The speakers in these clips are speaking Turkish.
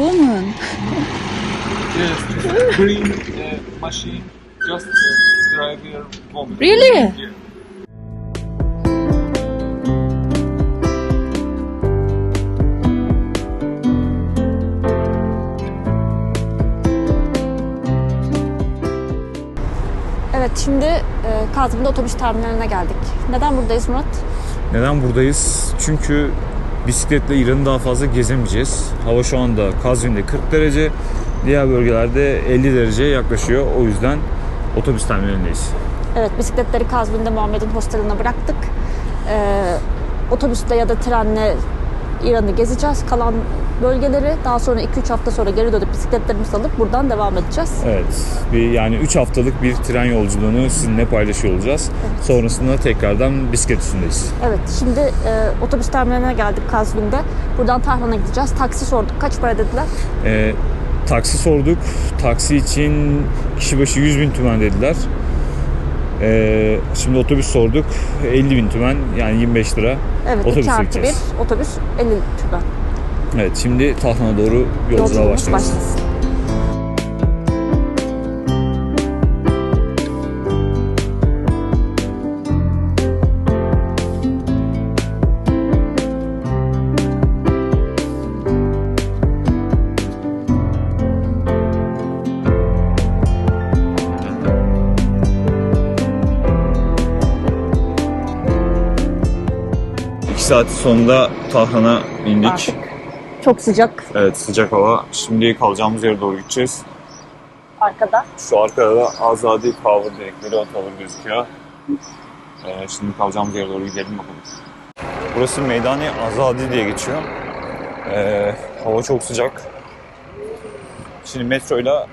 woman. Yes, green uh, machine just uh, drive your woman. Really? Yeah. Evet şimdi e, Kazım'da otobüs terminaline geldik. Neden buradayız Murat? Neden buradayız? Çünkü bisikletle İran'ı daha fazla gezemeyeceğiz. Hava şu anda Kazvin'de 40 derece, diğer bölgelerde 50 dereceye yaklaşıyor. O yüzden otobüs terminalindeyiz. Evet bisikletleri Kazvin'de Muhammed'in hosteline bıraktık. E, otobüsle ya da trenle İran'ı gezeceğiz. Kalan bölgeleri daha sonra 2-3 hafta sonra geri dönüp bisikletlerimizi alıp buradan devam edeceğiz. Evet, bir yani 3 haftalık bir tren yolculuğunu sizinle paylaşıyor olacağız. Sonrasında tekrardan bisiklet üstündeyiz. Evet şimdi e, otobüs terminaline geldik Kazvin'de. Buradan Tahran'a gideceğiz. Taksi sorduk. Kaç para dediler? Ee, taksi sorduk. Taksi için kişi başı 100 bin tümen dediler. Ee, şimdi otobüs sorduk. 50 bin tümen yani 25 lira. Evet Otobüse 2 artı 1 gideceğiz. otobüs 50 tümen. Evet şimdi Tahran'a doğru yolculuğa başlıyoruz. başlasın. Saat sonunda Tahran'a indik. Artık çok sıcak Evet sıcak hava. Şimdi kalacağımız yere doğru gideceğiz. arkada. Şu arkada da Azadi Power dedikleri otolar gözüküyor. Ee, şimdi kalacağımız yere doğru gidelim bakalım. Burası Meydani Azadi diye geçiyor. Ee, hava çok sıcak. Şimdi metroyla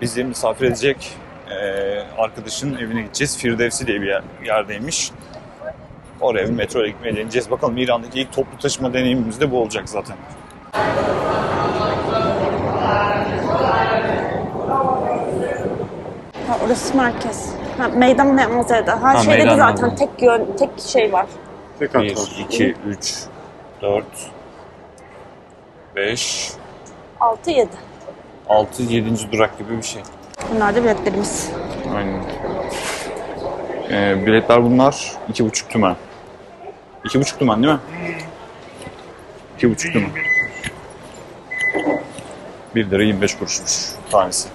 bizi misafir edecek ee, arkadaşın evine gideceğiz. Firdevsi diye bir yer, yerdeymiş. Oraya bir metroyla gitmeye deneyeceğiz. Bakalım İran'daki ilk toplu taşıma deneyimimiz de bu olacak zaten. Ha, orası merkez. Ha, meydan ne Mazede. Ha, Ha, şeyde de meydan zaten Mazede. tek yön, tek şey var. 1, 2, 3, 4, 5, 6 7. 6, 7. durak gibi bir şey. Bunlar da biletlerimiz. Aynen. Ee, biletler bunlar 2,5 tümen. 2,5 tümen değil mi? 2,5 tümen. 1 lira 25 kuruşmuş tanesi.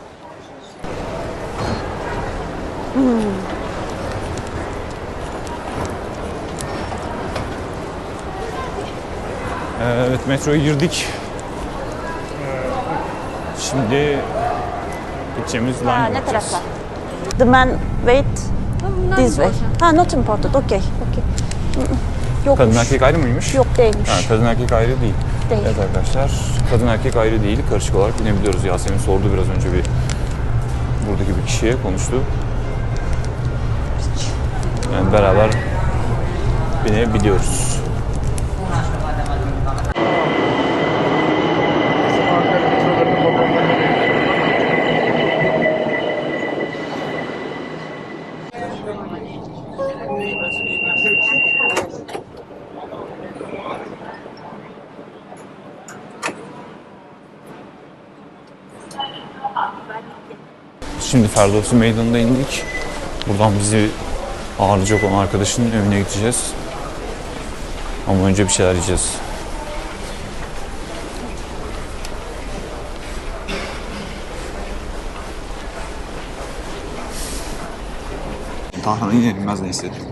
Ee, Evet metroya girdik. Şimdi gideceğimiz line Ha, ne tarafta? The man wait this way. Ha not important. Okay. Okay. Yok. Kadın erkek ayrı mıymış? Yok değilmiş. Ha, kadın erkek ayrı değil. Değil. Evet arkadaşlar, kadın erkek ayrı değil, karışık olarak binebiliyoruz. Yasemin sordu biraz önce bir buradaki bir kişiye konuştu. Yani beraber binebiliyoruz. Şimdi Ferdowsi Meydanı'na indik. Buradan bizi ağırlayacak olan arkadaşının evine gideceğiz. Ama önce bir şeyler yiyeceğiz. Tahran'a inilmez ne hissettim.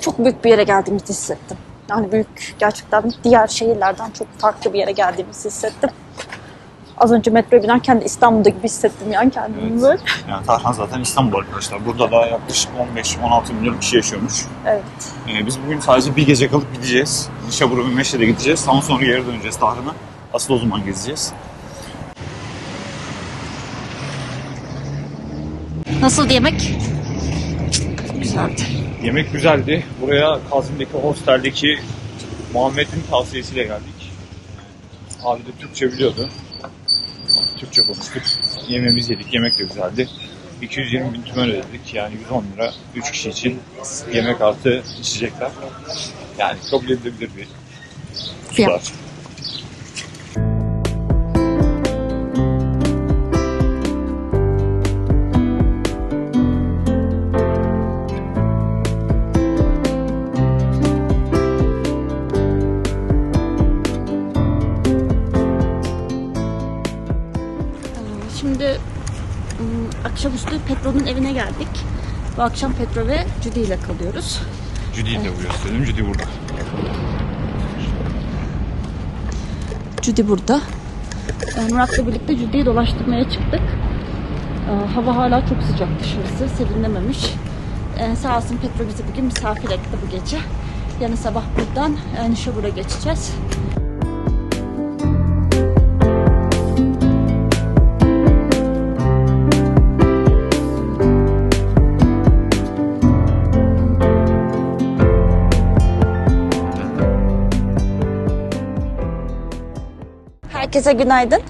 Çok büyük bir yere geldiğimizi hissettim. Yani büyük gerçekten diğer şehirlerden çok farklı bir yere geldiğimizi hissettim. Az önce metroya binerken de İstanbul'da gibi hissettim yani kendimi Evet. böyle. Yani Tahran zaten İstanbul arkadaşlar. Burada da yaklaşık 15-16 milyon kişi yaşıyormuş. Evet. Ee, biz bugün sadece bir gece kalıp gideceğiz. Nişabur ve Meşe'de gideceğiz. Daha sonra geri döneceğiz Tahran'a. Asıl o zaman gezeceğiz. Nasıl yemek? Güzeldi. Yemek güzeldi. Buraya Kazım'daki hosteldeki Muhammed'in tavsiyesiyle geldik. Abi de Türkçe biliyordu. Türkçe konuştuk. Yemeğimizi yedik. Yemek de güzeldi. 220 bin tümen ödedik. Yani 110 lira 3 kişi için yemek artı içecekler. Yani kabul edilebilir bir Fiyat. Geldik. Bu akşam Petro ve Judy ile kalıyoruz. Judy'yi de bu gösterelim. Judy burada. Judy burada. Ee, Murat'la birlikte Judy'yi dolaştırmaya çıktık. Ee, hava hala çok sıcak dışarısı. Serinlememiş. Ee, sağ olsun Petro bizi bugün misafir etti bu gece. Yarın sabah buradan e, Nişabur'a geçeceğiz. Herkese günaydın.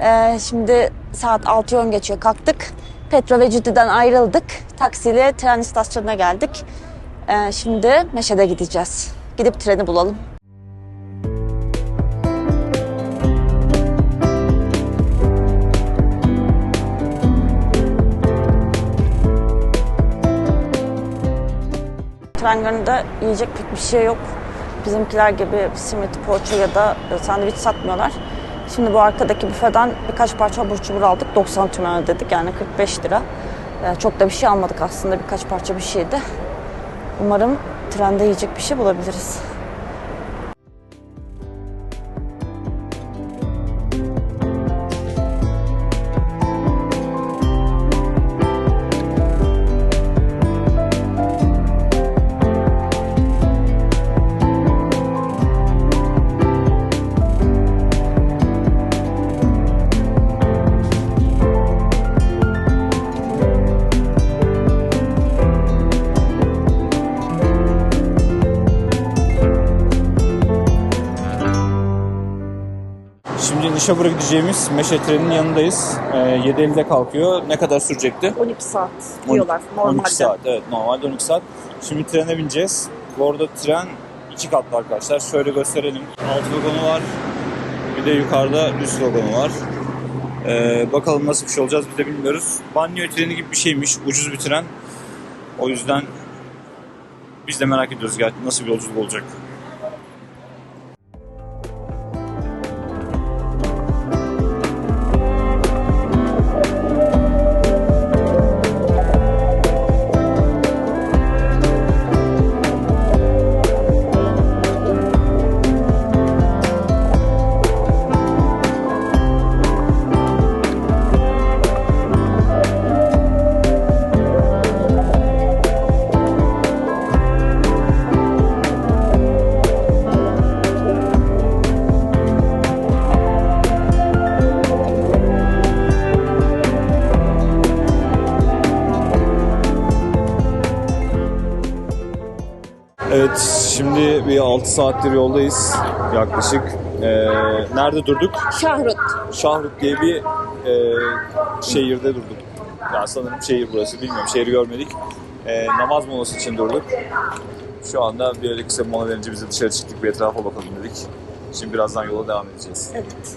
Ee, şimdi saat 6.10 geçiyor. Kalktık. Petro ve Cüdü'den ayrıldık. Taksiyle tren istasyonuna geldik. Ee, şimdi Meşe'de gideceğiz. Gidip treni bulalım. Tren garında yiyecek pek bir şey yok. Bizimkiler gibi simit, poğaça ya da sandviç satmıyorlar. Şimdi bu arkadaki büfeden birkaç parça abur cubur aldık. 90 tümen ödedik yani 45 lira. Ee, Çok da bir şey almadık aslında birkaç parça bir şeydi. Umarım trende yiyecek bir şey bulabiliriz. Şimdi Nişabur'a gideceğimiz Meşe treninin yanındayız. Ee, 7.50'de kalkıyor. Ne kadar sürecekti? 12 saat 12 saat evet normalde 12 saat. Şimdi trene bineceğiz. Bu arada tren iki katlı arkadaşlar. Şöyle gösterelim. Alt vagonu var. Bir de yukarıda üst vagonu var. Ee, bakalım nasıl bir şey olacağız biz de bilmiyoruz. Banyo treni gibi bir şeymiş. Ucuz bir tren. O yüzden biz de merak ediyoruz gerçekten nasıl bir yolculuk olacak. Bir 6 saattir yoldayız yaklaşık. Ee, nerede durduk? Şahrut. Şahrut diye bir e, şehirde durduk. Yani sanırım şehir burası, bilmiyorum. Şehri görmedik. Ee, namaz molası için durduk. Şu anda bir öyle kısa mola verince biz de dışarı çıktık, bir etrafa bakalım dedik. Şimdi birazdan yola devam edeceğiz. Evet.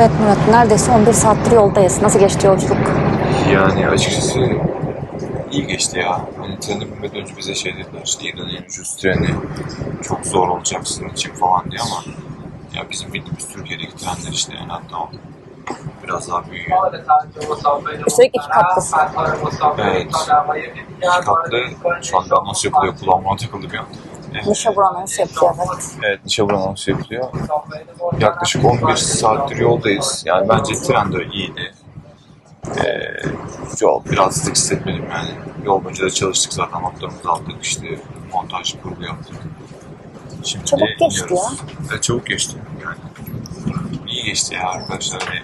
Evet Murat, neredeyse 11 saattir yoldayız. Nasıl geçti yolculuk? Yani açıkçası iyi geçti ya. Hani trene binmeden önce bize şey dediler işte İran'ın ucuz treni çok zor olacak sizin için falan diye ama ya bizim bildiğimiz Türkiye'deki trenler işte yani hatta o biraz daha büyüyor. Üstelik iki katlısın. Evet. İki katlı şu anda nasıl yapılıyor kullanmama takıldı bir an. Evet, Nişabur anonsu yapıyor evet. evet Nişabur anonsu yapılıyor. Yaklaşık 11 saattir yoldayız. Yani bence tren de iyiydi. Ee, yol biraz sık hissetmedim yani. Yol boyunca da çalıştık zaten notlarımızı aldık işte montaj kurgu yaptık. Şimdi Çabuk geçti iniyoruz. Evet, çabuk geçti yani. İyi geçti ya arkadaşlar. Hani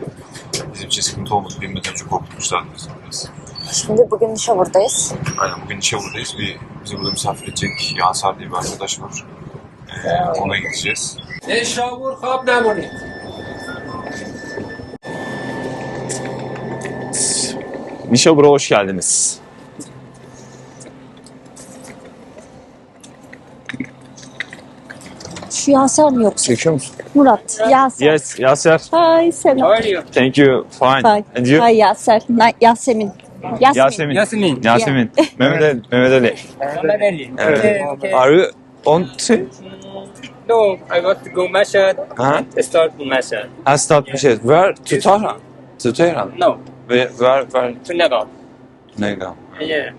bizim için sıkıntı olmadı. Bilmeden önce korkmuşlardı bizim biraz. Şimdi bugün Nişavur'dayız. Aynen bugün Nişavur'dayız. Bir, bizi burada misafir edecek Yasar diye bir arkadaş var. Ee, ona gideceğiz. Nişavur Kablemoni. Nişavur'a hoş geldiniz. Şu Yaser mi yoksa? Geçiyor musun? Murat, Yaser. Yes, Yaser. Hi, selam. How are you? Thank you. Fine. Fine. And you? Hi, Yaser. Yasemin. Yasemin. Yasemin. Yasmin. Yasemin. Mehmet Ali. Mehmet Ali. Mehmet Ali. Evet. Okay, okay. Are you on to? No, I got to go Mashhad. Ha? Start in Mashhad. Ha start bir şey. Where? To Tahran. To Tehran. No, Where? Where? Where? to Nagar. Nega. Yeah.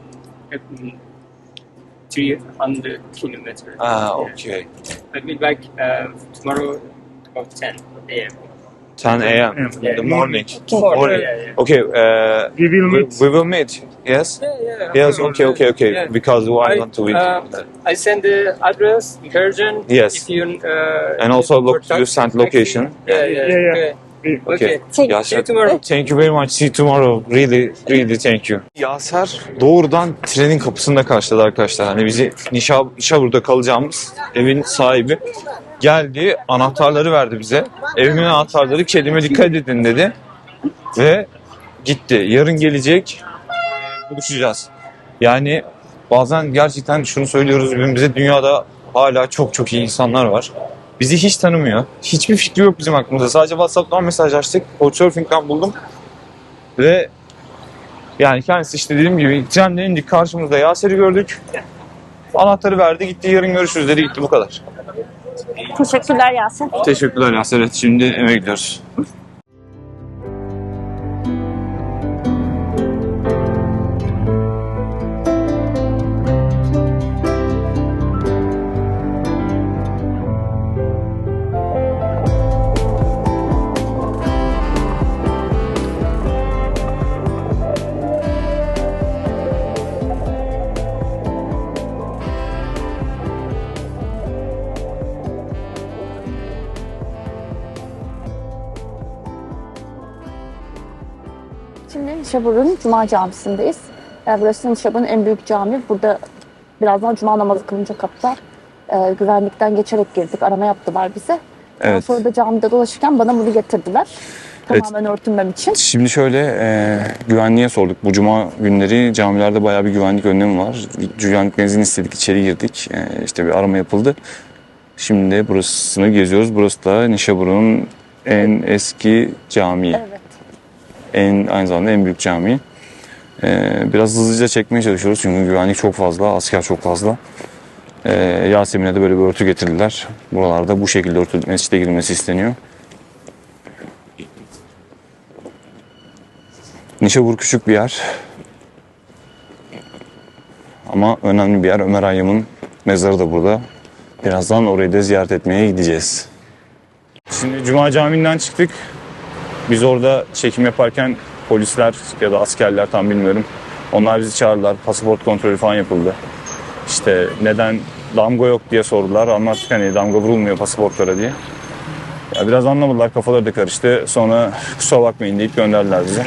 Mm, 300 kilometers. Ah, Yeah. okay. I'll be back uh, tomorrow about 10 a.m. 10 a.m. in the morning. Morning. yeah, yeah. Okay. Uh, We will we, meet. we will meet. Yes. Yeah, yeah. Yes. Okay. Okay. Okay. Yeah. Because I I, want to meet. uh, I send the address Persian. Yes. If you, uh, And also look- you send location. Yeah, yeah. Yeah, yeah. Okay. We- Okay. Thank- Yaser, See you tomorrow. Thank you very much. See you tomorrow. Really, really thank you. Yaser doğrudan trenin kapısında karşıladı arkadaşlar. Hani bizi Nişa, Nişabur'da kalacağımız evin sahibi geldi. Anahtarları verdi bize. Evimin anahtarları kedime dikkat edin dedi. Ve gitti. Yarın gelecek. Buluşacağız. Yani bazen gerçekten şunu söylüyoruz birbirimize dünyada hala çok çok iyi insanlar var. Bizi hiç tanımıyor. Hiçbir fikri yok bizim aklımızda. Sadece WhatsApp'tan mesajlaştık. Couchsurfing'den buldum. Ve yani kendisi işte dediğim gibi trenden indik karşımızda Yaser'i gördük. Anahtarı verdi gitti yarın görüşürüz dedi gitti bu kadar. Teşekkürler Yasin. Teşekkürler Yaser. Evet, şimdi eve gidiyoruz. Şimdi Nişabur'un Cuma Camisi'ndeyiz. Ee, Burası Nişabur'un en büyük cami. Burada birazdan Cuma namazı kılınacak hatta. Ee, güvenlikten geçerek girdik. Arama yaptılar bize. Daha Evet. sonra da camide dolaşırken bana bunu getirdiler. Evet. Tamamen örtünmem için. Şimdi şöyle e, güvenliğe sorduk. Bu cuma günleri camilerde bayağı bir güvenlik önlemi var. Güvenlik benzin istedik içeri girdik. E, işte bir arama yapıldı. Şimdi burasını geziyoruz. Burası da Nişabur'un en eski camii. Evet. En aynı zamanda en büyük camii. E, biraz hızlıca çekmeye çalışıyoruz çünkü güvenlik çok fazla, asker çok fazla. E, Yasemin'e de böyle bir örtü getirdiler. Buralarda bu şekilde örtü mescide girilmesi isteniyor. Nişabur küçük bir yer. Ama önemli bir yer. Ömer Hayyam'ın mezarı da burada. Birazdan orayı da ziyaret etmeye gideceğiz. Şimdi Cuma Camii'nden çıktık. Biz orada çekim yaparken polisler ya da askerler tam bilmiyorum. Onlar bizi çağırdılar. Pasaport kontrolü falan yapıldı. İşte neden damga yok diye sordular. Anlattık hani damga vurulmuyor pasaportlara diye. Ya biraz anlamadılar kafaları da karıştı. Sonra kusura bakmayın deyip gönderdiler bize.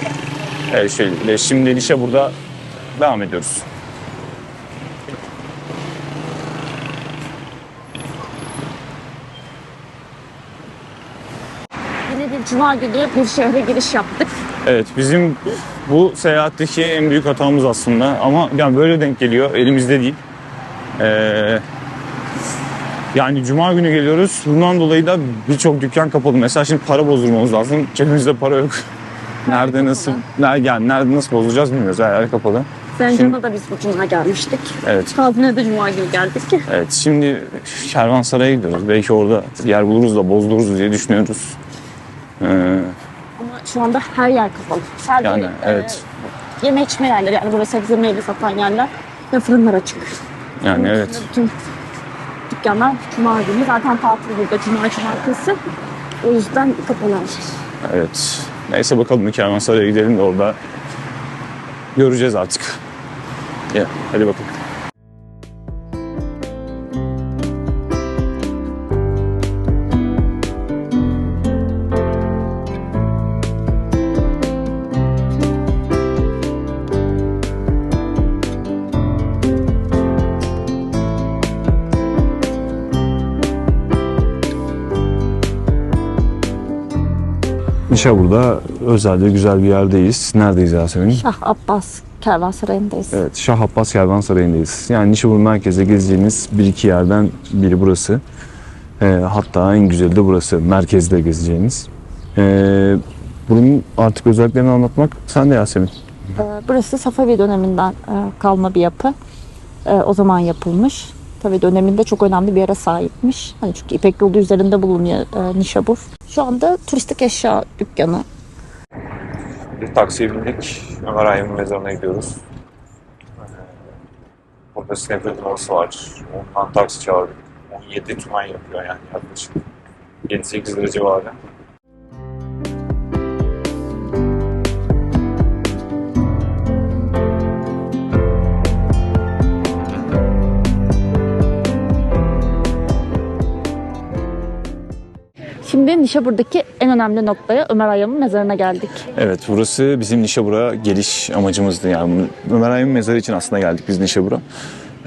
Evet şöyle şimdi işe burada devam ediyoruz. Bir Cuma günü bir şehre giriş yaptık. Evet bizim bu seyahatteki en büyük hatamız aslında ama yani böyle denk geliyor elimizde değil. Ee, yani cuma günü geliyoruz. Bundan dolayı da birçok dükkan kapalı. Mesela şimdi para bozdurmamız lazım. Cebimizde para yok. Nerede nasıl, nerede, yani nerede nasıl bozacağız bilmiyoruz. Her yer kapalı. Zencan'a da biz bu Cuma gelmiştik. Evet. Kazmin'e de Cuma günü geldik. Evet şimdi Kervansaray'a gidiyoruz. Belki orada yer buluruz da bozdururuz diye düşünüyoruz. Ee, Ama şu anda her yer kapalı. Sadece yani e, evet. yeme içme yerleri yani böyle sebze meyve satan yerler ve fırınlar açık. Yani Onun evet. Bütün dükkanlar Cuma günü zaten tatil burada Cuma Cumartesi. O yüzden kapalı her şey. Evet. Neyse bakalım Kervansaray'a gidelim de orada göreceğiz artık. Ya, hadi bakalım. Nişabur'da özel ve güzel bir yerdeyiz. Neredeyiz Yasemin? Şah Abbas Kervansarayı'ndayız. Evet, Şah Abbas Kervansarayı'ndayız. Yani Nişabur merkezde gezeceğimiz bir iki yerden biri burası. Ee, hatta en güzeli de burası. Merkezde gezeceğimiz. Ee, bunun artık özelliklerini anlatmak sen de Yasemin. Ee, Burası Safavi döneminden e, kalma bir yapı. Ee, O zaman yapılmış. Tabii döneminde çok önemli bir yere sahipmiş. Hani çünkü İpek Yolu üzerinde bulunuyor e, Nişabur. Şu anda turistik eşya dükkanı. Bir taksiye bindik. Ömer Hayyam'ın mezarına gidiyoruz. Ee, Burada Snapper Dinosu var. Ondan taksi çağırdık. 17 tümen yapıyor yani yaklaşık. 7-8 lira civarı. Şimdi Nişabur'daki en önemli noktaya Ömer Hayyam'ın mezarına geldik. Evet burası bizim Nişabur'a geliş amacımızdı. Yani Ömer Hayyam'ın mezarı için aslında geldik biz Nişabur'a.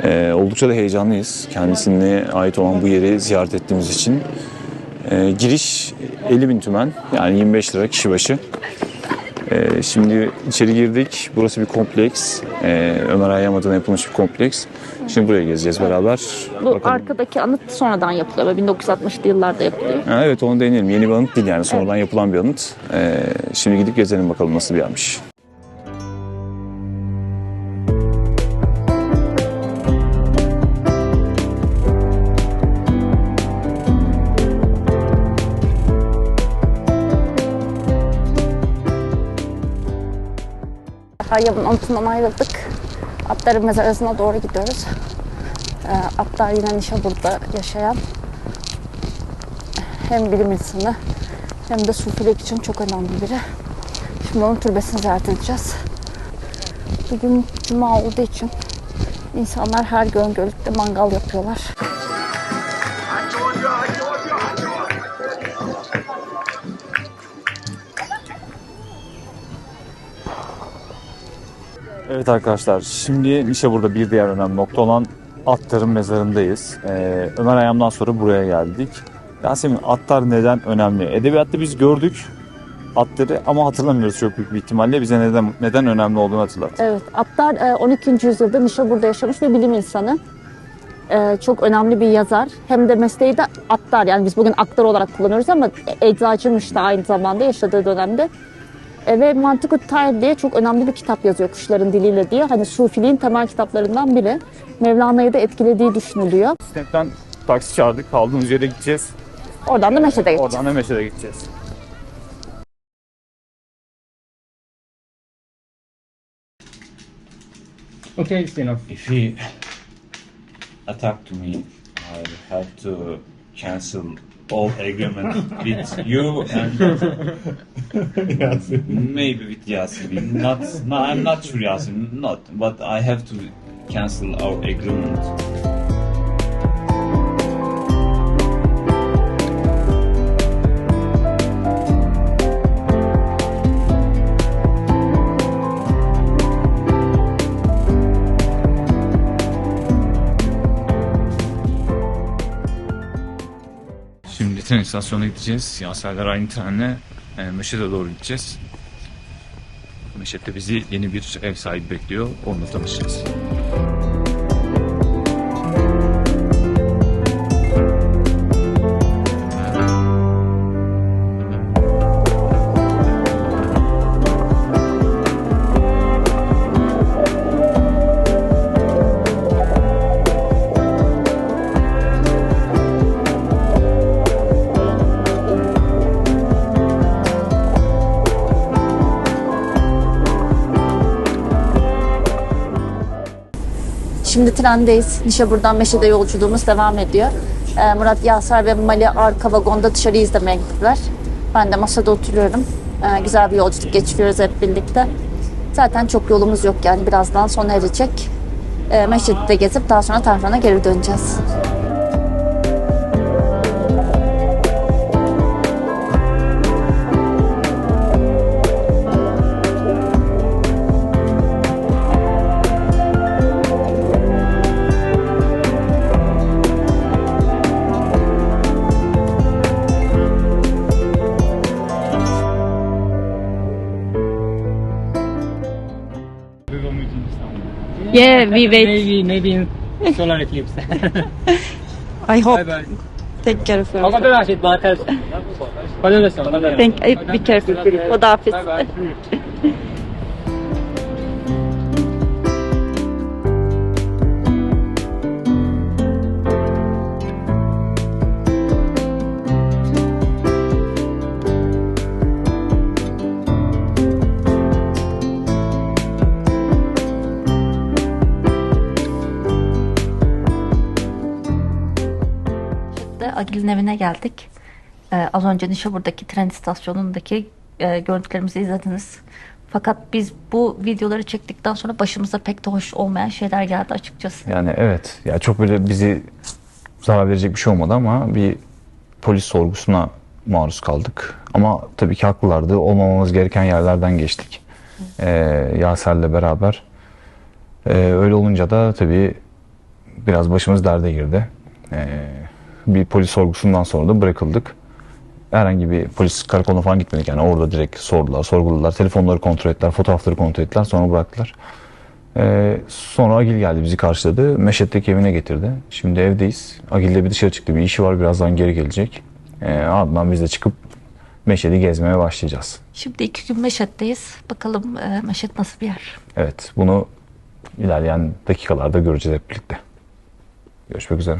Ee, oldukça da heyecanlıyız. Kendisine ait olan bu yeri ziyaret ettiğimiz için. Ee, giriş 50 bin tümen yani 25 lira kişi başı. Ee, şimdi içeri girdik. Burası bir kompleks. Ee, Ömer Hayyam adına yapılmış bir kompleks. Şimdi buraya gezeceğiz beraber. Bu Bakalım. arkadaki anıt sonradan yapılıyor ve 1960'lı yıllarda yapılıyor. Ha, evet onu deneyelim. Yeni bir anıt değil yani sonradan yapılan bir anıt. Ee, şimdi gidip gezelim bakalım nasıl bir yermiş. Hayyam'ın anıtından ayrıldık. Atların mezarasına doğru gidiyoruz. Ee, Atlar yine Nişabur'da yaşayan hem bilim insanı hem de sufilik için çok önemli biri. Şimdi onun türbesini ziyaret edeceğiz. Bugün cuma olduğu için insanlar her gün gölükte mangal yapıyorlar. Evet arkadaşlar, şimdi Nişabur'da bir diğer önemli nokta olan Attar'ın mezarındayız. Ee, Ömer Hayyam'dan sonra buraya geldik. Yasemin, atlar neden önemli? Edebiyatta biz gördük atları ama hatırlamıyoruz çok büyük bir ihtimalle. Bize neden neden önemli olduğunu hatırlat. Evet, Attar e, 12. yüzyılda Nişabur'da yaşamış bir bilim insanı. E, Çok önemli bir yazar. Hem de mesleği de Attar. Yani biz bugün aktar olarak kullanıyoruz ama eczacıymış da aynı zamanda yaşadığı dönemde. E, Ve Mantık-ı Tayr diye çok önemli bir kitap yazıyor kuşların diliyle diye. Hani Sufiliğin temel kitaplarından biri. Mevlana'yı da etkilediği düşünülüyor. Snap'ten taksi çağırdık, kaldığımız yere gideceğiz. Oradan da Meşe'de gideceğiz. Oradan da Meşe'de gideceğiz. Okay, it's enough. If he attacked me, I have to cancel all agreement with you and maybe with Yasemin. Not, no, I'm not sure Yasemin, not, but I have to cancel our agreement. İstasyonuna gideceğiz. Yaserler aynı trenle e, Meşet'e doğru gideceğiz. Meşet'te bizi yeni bir ev sahibi bekliyor. Onunla tanışacağız. Şimdi trendeyiz. Nişabur'dan Meşe'de yolculuğumuz devam ediyor. Ee, Murat Yaser ve Mali arka vagonda dışarıyı izlemeye gittiler. Ben de masada oturuyorum. Ee, güzel bir yolculuk geçiriyoruz hep birlikte. Zaten çok yolumuz yok yani birazdan sona erecek. Ee, Meşe'de de gezip daha sonra Tahran'a geri döneceğiz. Yeah, we wait. Maybe, maybe in solar eclipse. I hope. Bye-bye. Take care of yourself. Ama ben Thank, eh, be careful. Hodafiz. Bye-bye. Agil'in evine geldik. Ee, az önce Nişabur'daki tren istasyonundaki e, görüntülerimizi izlediniz. Fakat biz bu videoları çektikten sonra başımıza pek de hoş olmayan şeyler geldi açıkçası. Yani evet. Ya çok böyle bizi zarar verecek bir şey olmadı ama bir polis sorgusuna maruz kaldık. Ama tabii ki haklılardı. Olmamamız gereken yerlerden geçtik. Ee, Yaser'le beraber. Ee, öyle olunca da tabii biraz başımız derde girdi. Ee, bir polis sorgusundan sonra da bırakıldık. Herhangi bir polis karakoluna falan gitmedik. Yani orada direkt sordular, sorguladılar. Telefonları kontrol ettiler, fotoğrafları kontrol ettiler. Sonra bıraktılar. Ee, sonra Agil geldi bizi karşıladı. Meşet'teki evine getirdi. Şimdi evdeyiz. Agil de bir dışarı çıktı. Bir işi var. Birazdan geri gelecek. Ee, ardından biz de çıkıp Meşet'i gezmeye başlayacağız. Şimdi iki gün Meşet'teyiz. Bakalım e, Meşet nasıl bir yer? Evet. Bunu ilerleyen dakikalarda göreceğiz hep birlikte. Görüşmek üzere.